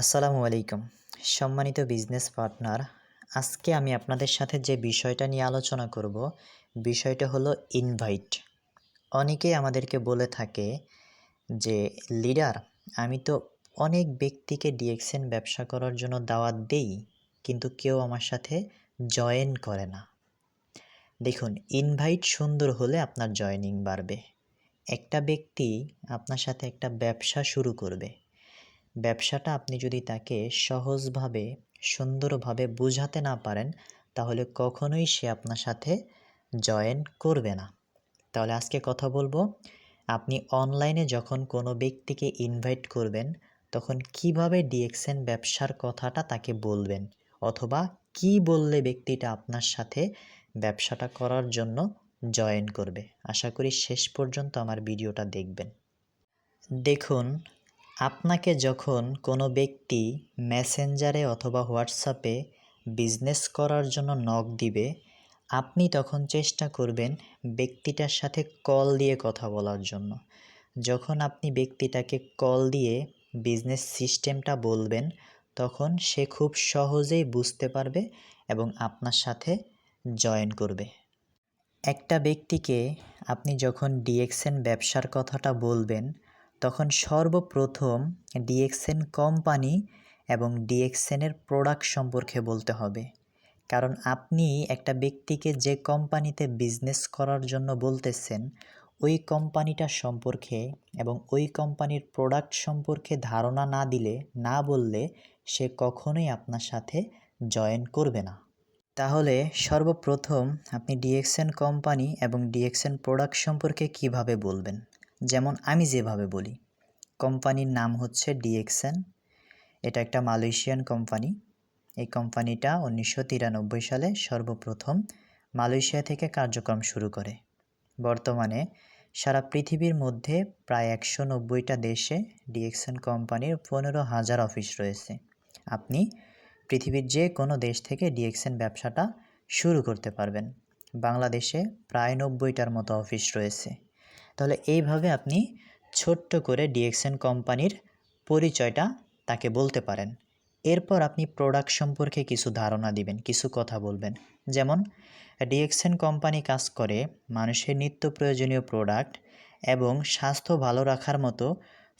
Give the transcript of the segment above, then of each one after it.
আসসালামু আলাইকুম। সম্মানিত বিজনেস পার্টনার, আজকে আমি আপনাদের সাথে যে বিষয়টা নিয়ে আলোচনা করব, বিষয়টা হলো ইনভাইট অনেকেই আমাদেরকে বলে থাকে যে, লিডার, আমি তো অনেক ব্যক্তিকে ডিএক্সএন ব্যবসা করার জন্য দাওয়াত দেই, কিন্তু কেউ আমার সাথে জয়েন করে না। দেখুন ইনভাইট সুন্দর হলে আপনার জয়েনিং বাড়বে। একটা ব্যক্তি আপনার সাথে একটা ব্যবসা শুরু করবে। ব্যবসাটা আপনি যদি তাকে সহজভাবে, সুন্দরভাবে বোঝাতে না পারেন, তাহলে কখনোই সে আপনার সাথে জয়েন করবে না। তাহলে আজকে কথা বলব, আপনি অনলাইনে যখন কোনো ব্যক্তিকে ইনভাইট করবেন, তখন কীভাবে ডিএক্সএন ব্যবসার কথাটা তাকে বলবেন? অথবা কি বললে ব্যক্তিটা আপনার সাথে ব্যবসাটা করার জন্য জয়েন করবে? আশা করি শেষ পর্যন্ত আমার ভিডিওটা দেখবেন। দেখুন আপনাকে যখন কোনো ব্যক্তি মেসেঞ্জারে অথবা হোয়াটসঅ্যাপে বিজনেস করার জন্য নক দিবে, আপনি তখন চেষ্টা করবেন ব্যক্তিটার সাথে কল দিয়ে কথা বলার জন্য। যখন আপনি ব্যক্তিটাকে কল দিয়ে বিজনেস সিস্টেমটা বলবেন, তখন সে খুব সহজেই বুঝতে পারবে এবং আপনার সাথে জয়েন করবে। একটা ব্যক্তিকে আপনি যখন ডিএক্সএন ব্যবসার কথাটা বলবেন তখন সর্বপ্রথম ডিএক্সএন কোম্পানি এবং ডিএক্সএনের প্রোডাক্ট সম্পর্কে বলতে হবে। কারণ আপনি একটা ব্যক্তিকে যে কোম্পানিতে বিজনেস করার জন্য বলতেছেন, ওই কোম্পানিটা সম্পর্কে এবং ওই কোম্পানির প্রোডাক্ট সম্পর্কে ধারণা না দিলে, না বললে সে কখনোই আপনার সাথে জয়েন করবে না। তাহলে সর্বপ্রথম আপনি ডিএক্সএন কোম্পানি এবং ডিএক্সএন প্রোডাক্ট সম্পর্কে কীভাবে বলবেন? যেমন আমি যেভাবে বলি। কোম্পানির নাম হচ্ছে ডিএক্সএন। এটা একটা মালয়েশিয়ান কোম্পানি। এই কোম্পানিটা উনিশশো তিরানব্বই সালে সর্বপ্রথম মালয়েশিয়া থেকে কার্যক্রম শুরু করে। বর্তমানে সারা পৃথিবীর মধ্যে প্রায় একশো নব্বইটা দেশে ডিএক্সএন কোম্পানির পনেরো হাজার অফিস রয়েছে। আপনি পৃথিবীর যে কোনো দেশ থেকে ডিএক্সএন ব্যবসাটা শুরু করতে পারবেন। বাংলাদেশে প্রায় নব্বইটার মতো অফিস রয়েছে। তাহলে এইভাবে আপনি ছোট্ট করে ডিএক্সএন কোম্পানির পরিচয়টা তাকে বলতে পারেন। এরপর আপনি প্রোডাক্ট সম্পর্কে কিছু ধারণা দিবেন, কিছু কথা বলবেন। যেমন, ডিএক্সএন কোম্পানি কাজ করে মানুষের নিত্য প্রয়োজনীয় প্রোডাক্ট এবং স্বাস্থ্য ভালো রাখার মতো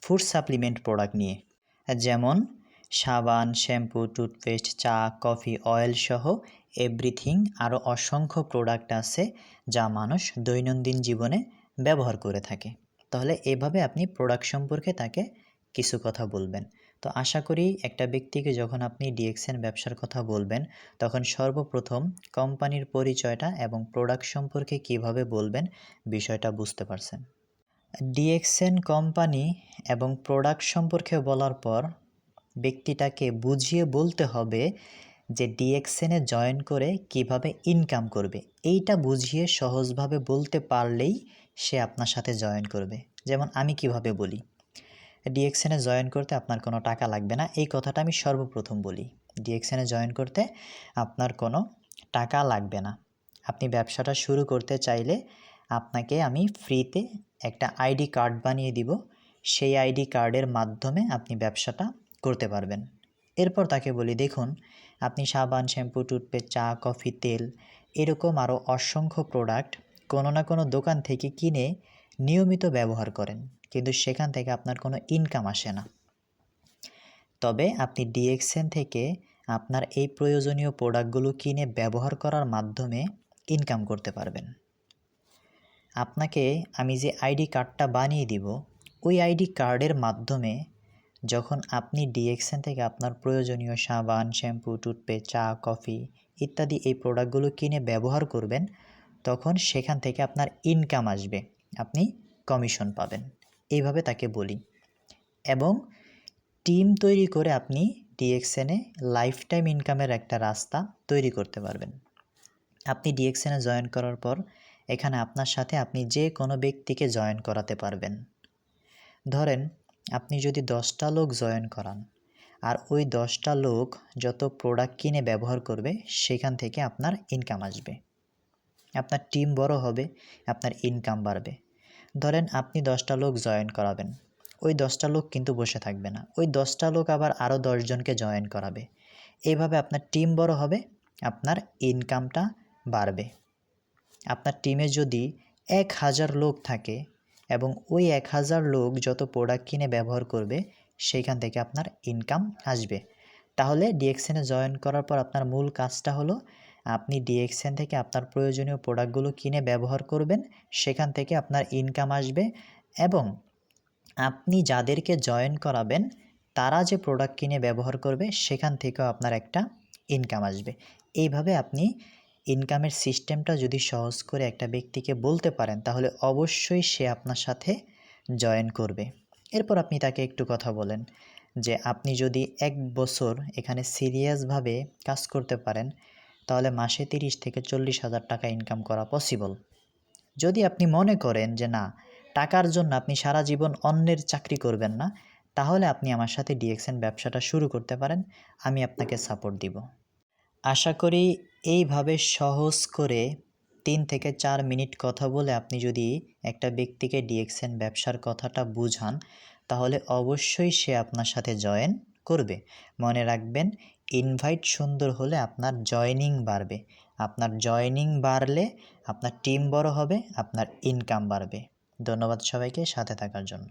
ফুড সাপ্লিমেন্ট প্রোডাক্ট নিয়ে। যেমন, সাবান, শ্যাম্পু টুথপেস্ট চা, কফি অয়েল সহ এভরিথিং আরও অসংখ্য প্রোডাক্ট আছে যা মানুষ দৈনন্দিন জীবনে ব্যবহার করে থাকে। তাহলে এভাবে আপনি প্রোডাক্ট সম্পর্কে তাকে কিছু কথা বলবেন। তো আশা করি একটা ব্যক্তিকে যখন আপনি ডিএক্সএন ব্যবসার কথা বলবেন, তখন সর্বপ্রথম কোম্পানির পরিচয়টা এবং প্রোডাক্ট সম্পর্কে কীভাবে বলবেন বিষয়টা বুঝতে পারছেন। ডিএক্সএন কোম্পানি এবং প্রোডাক্ট সম্পর্কে বলার পর ব্যক্তিটাকে বুঝিয়ে বলতে হবে যে ডিএক্সএনে জয়েন করে কীভাবে ইনকাম করবে। এইটা বুঝিয়ে সহজভাবে বলতে পারলেই সে আপনার সাথে জয়েন করবে। যেমন আমি কীভাবে বলি, ডিএক্সএনে জয়েন করতে আপনার কোনো টাকা লাগবে না, এই কথাটা আমি সর্বপ্রথম বলি। ডিএক্সএনে জয়েন করতে আপনার কোনো টাকা লাগবে না। আপনি ব্যবসাটা শুরু করতে চাইলে আপনাকে আমি ফ্রিতে একটা আইডি কার্ড বানিয়ে দিব। সেই আইডি কার্ডের মাধ্যমে আপনি ব্যবসাটা করতে পারবেন। এরপর তাকে বলি, দেখুন, আপনি সাবান, শ্যাম্পু, টুথপেস্ট, চা, কফি, তেল, এরকম আরও অসংখ্য প্রোডাক্ট কোনো না কোনো দোকান থেকে কিনে নিয়মিত ব্যবহার করেন, কিন্তু সেখান থেকে আপনার কোনো ইনকাম আসে না। তবে আপনি ডিএক্সএন থেকে আপনার এই প্রয়োজনীয় প্রোডাক্টগুলো কিনে ব্যবহার করার মাধ্যমে ইনকাম করতে পারবেন। আপনাকে আমি যে আইডি কার্ডটা বানিয়ে দিব, ওই আইডি কার্ডের মাধ্যমে যখন আপনি ডিএক্সএন থেকে আপনার প্রয়োজনীয় সাবান শ্যাম্পু টুথপেস্ট চা কফি ইত্যাদি এই প্রোডাক্টগুলো কিনে ব্যবহার করবেন তখন সেখান থেকে আপনার ইনকাম আসবে। আপনি কমিশন পাবেন। এইভাবে তাকে বলি। এবং টিম তৈরি করে আপনি ডিএক্সএনে লাইফ টাইম ইনকামের একটা রাস্তা তৈরি করতে পারবেন। আপনি ডিএক্সএনে জয়েন করার পর এখানে আপনার সাথে আপনি যে কোনো ব্যক্তিকে জয়েন করাতে পারবেন। ধরেন, আপনি যদি দশটা লোক জয়েন করান, আর ওই দশটা লোক যত প্রোডাক্ট কিনে ব্যবহার করবে, সেখান থেকে আপনার ইনকাম আসবে। আপনার টিম বড় হবে, আপনার ইনকাম বাড়বে। ধরেন আপনি দশটা লোক জয়েন করাবেন। ওই দশটা লোক কিন্তু বসে থাকবে না। ওই দশটা লোক আবার আরও দশজনকে জয়েন করাবে। এইভাবে আপনার টিম বড় হবে, আপনার ইনকামটা বাড়বে। আপনার টিমে যদি এক হাজার লোক থাকে এবং ওই এক হাজার লোক যত প্রোডাক্ট কিনে ব্যবহার করবে, সেইখান থেকে আপনার ইনকাম আসবে। তাহলে ডিএক্সএনে জয়েন করার পর আপনার মূল কাজটা হলো আপনি ডিএক্সএন থেকে আপনার প্রয়োজনীয় প্রোডাক্টগুলো কিনে ব্যবহার করবেন, সেখান থেকে আপনার ইনকাম আসবে এবং আপনি যাদেরকে জয়েন করাবেন, তারা যে প্রোডাক্ট কিনে ব্যবহার করবে, সেখান থেকেও আপনার একটা ইনকাম আসবে। এইভাবে আপনি ইনকামের সিস্টেমটা যদি সহজ করে একটা ব্যক্তিকে বলতে পারেন, তাহলে অবশ্যই সে আপনার সাথে জয়েন করবে। এরপর আপনি তাকে একটু কথা বলেন যে, আপনি যদি এক বছর এখানে সিরিয়াসভাবে কাজ করতে পারেন তাহলে মাসে তিরিশ থেকে চল্লিশ হাজার টাকা ইনকাম করা পসিবল যদি আপনি মনে করেন যে না, টাকার জন্য আপনি সারা জীবন অন্যের চাকরি করবেন না, তাহলে আপনি আমার সাথে ডিএক্সএন ব্যবসাটা শুরু করতে পারেন, আমি আপনাকে সাপোর্ট দিব। আশা করি এইভাবে সহজ করে তিন থেকে চার মিনিট কথা বলে আপনি যদি একটা ব্যক্তিকে ডিএক্সএন ব্যবসার কথাটা বুঝান, তাহলে অবশ্যই সে আপনার সাথে জয়েন করবে। মনে রাখবেন ইনভাইট সুন্দর হলে আপনার জয়নিং বাড়বে। আপনার জয়নিং বাড়লে আপনার টিম বড় হবে, আপনার ইনকাম বাড়বে। ধন্যবাদ সবাইকে, সাথে থাকার জন্য।